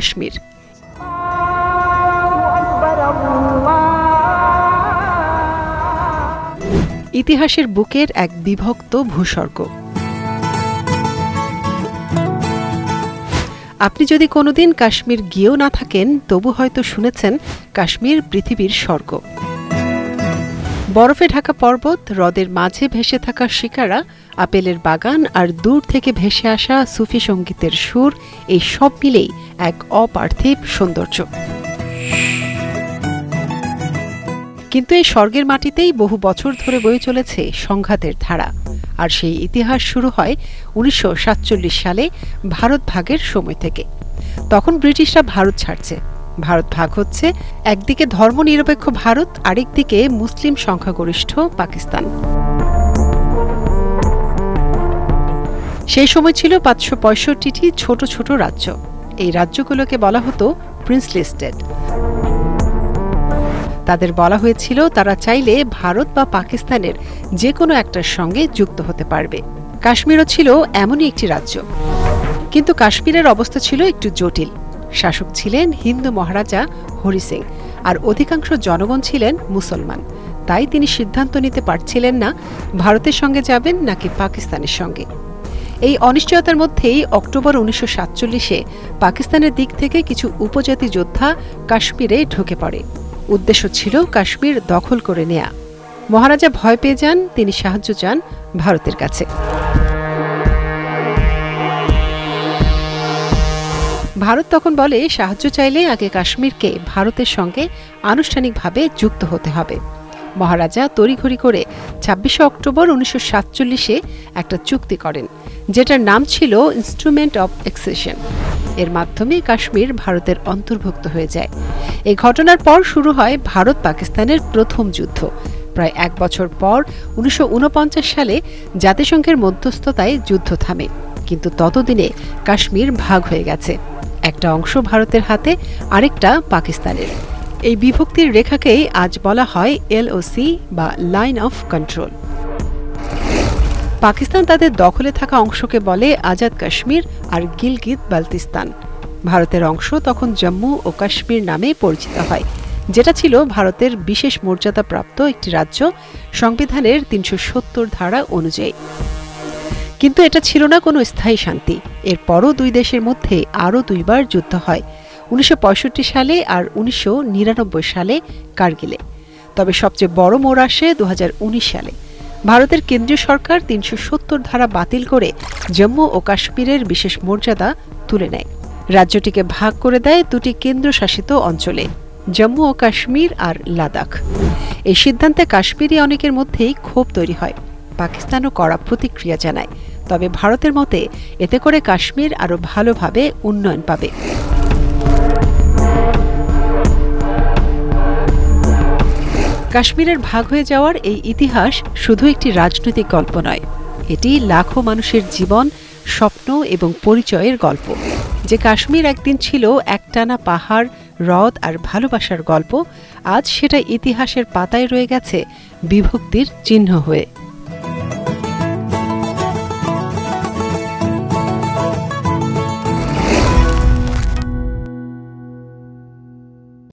কাশ্মীর। ইতিহাসের বুকের এক বিভক্ত ভূস্বর্গ। আপনি যদি কোনোদিন কাশ্মীর গিয়েও না থাকেন, তবু হয়তো শুনেছেন কাশ্মীর পৃথিবীর স্বর্গ। বরফে ঢাকা পর্বত, হ্রদের মাঝে ভেসে থাকা শিকারা, আপেলের বাগান আর দূর থেকে ভেসে আসা সুফি সঙ্গীতের সুর, এই সব মিলেই এক অপার্থিব সৌন্দর্য। কিন্তু এই স্বর্গের মাটিতেই বহু বছর ধরে বয়ে চলেছে সংঘাতের ধারা। আর সেই ইতিহাস শুরু হয় উনিশশো সাতচল্লিশ সালে ভারত ভাগের সময় থেকে। তখন ব্রিটিশরা ভারত ছাড়ছে। ভারত ভাগ হচ্ছে একদিকে ধর্মনিরপেক্ষ ভারত, আরেকদিকে মুসলিম সংখ্যাগরিষ্ঠ পাকিস্তান। সেই সময় ছিল পাঁচশো পঁয়ষট্টিটি ছোট ছোট রাজ্য। এই রাজ্যগুলোকে বলা হতো প্রিন্সলি স্টেট তাদের বলা হয়েছিল তারা চাইলে ভারত বা পাকিস্তানের যে কোনো একটার সঙ্গে যুক্ত হতে পারবে। কাশ্মীরও ছিল এমনই একটি রাজ্য। কিন্তু কাশ্মীরের অবস্থা ছিল একটু জটিল। শাসক ছিলেন হিন্দু মহারাজা হরি সিং, আর অধিকাংশ জনগণ ছিলেন মুসলমান। তাই তিনি সিদ্ধান্ত নিতে পারছিলেন না ভারতের সঙ্গে যাবেন নাকি পাকিস্তানের সঙ্গে। এই অনিশ্চয়তার মধ্যেই অক্টোবর উনিশশো সাতচল্লিশে পাকিস্তানের দিক থেকে কিছু উপজাতি যোদ্ধা কাশ্মীরে ঢুকে পড়ে। উদ্দেশ্য ছিল কাশ্মীর দখল করে নেয়া। মহারাজা ভয় পেয়ে যান, তিনি সাহায্য চান ভারতের কাছে। ভারত তখন বলে, সাহায্য চাইলে আগে কাশ্মীরকে ভারতের সঙ্গে আনুষ্ঠানিকভাবে যুক্ত হতে হবে। মহারাজা তড়িঘড়ি করে ছাব্বিশে অক্টোবর উনিশশো সাতচল্লিশে একটা চুক্তি করেন, যেটার নাম ছিল ইনস্ট্রুমেন্ট অব এক্সেশন এর মাধ্যমে কাশ্মীর ভারতের অন্তর্ভুক্ত হয়ে যায়। এই ঘটনার পর শুরু হয় ভারত পাকিস্তানের প্রথম যুদ্ধ। প্রায় এক বছর পর উনিশশো ঊনপঞ্চাশ সালে জাতিসংঘের মধ্যস্থতায় যুদ্ধ থামে, কিন্তু ততদিনে কাশ্মীর ভাগ হয়ে গেছে। একটা অংশ ভারতের হাতে, আরেকটা পাকিস্তানের। এই বিভক্তির রেখাকেই আজ বলা হয় এলওসি বা লাইন অফ কন্ট্রোল। পাকিস্তান তাদের দখলে থাকা অংশকে বলে আজাদ কাশ্মীর আর গিলগিত বালতিস্তান। ভারতের অংশ তখন জম্মু ও কাশ্মীর নামে পরিচিত হয়, যেটা ছিল ভারতের বিশেষ মর্যাদাপ্রাপ্ত একটি রাজ্য, সংবিধানের তিনশো সত্তর ধারা অনুযায়ী। কিন্তু এটা ছিল না কোনো স্থায়ী শান্তি। এরপরও দুই দেশের মধ্যে আরও দুইবার যুদ্ধ হয়, উনিশশো পঁয়ষট্টি সালে আর উনিশশো নিরানব্বই সালে কার্গিলে। তবে সবচেয়ে বড় মোড় আসে দু হাজার উনিশ সালে। ভারতের কেন্দ্রীয় সরকার তিনশো সত্তর ধারা বাতিল করে জম্মু ও কাশ্মীরের বিশেষ মর্যাদা তুলে নেয়। রাজ্যটিকে ভাগ করে দেয় দুটি কেন্দ্রশাসিত অঞ্চলে, জম্মু ও কাশ্মীর আর লাদাখ। এই সিদ্ধান্তে কাশ্মীরি অনেকের মধ্যেই ক্ষোভ তৈরি হয়, পাকিস্তানও কড়া প্রতিক্রিয়া জানায়। তবে ভারতের মতে এতে করে কাশ্মীর আরও ভালোভাবে উন্নয়ন পাবে। কাশ্মীরের ভাগ হয়ে যাওয়ার এই ইতিহাস শুধু একটি রাজনৈতিক গল্প নয়, এটি লাখো মানুষের জীবন, স্বপ্ন এবং পরিচয়ের গল্প। যে কাশ্মীর একদিন ছিল একটানা পাহাড়, হ্রদ আর ভালোবাসার গল্প, আজ সেটা ইতিহাসের পাতায় রয়ে গেছে বিভক্তির চিহ্ন হয়ে।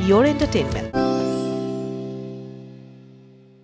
your entertainment.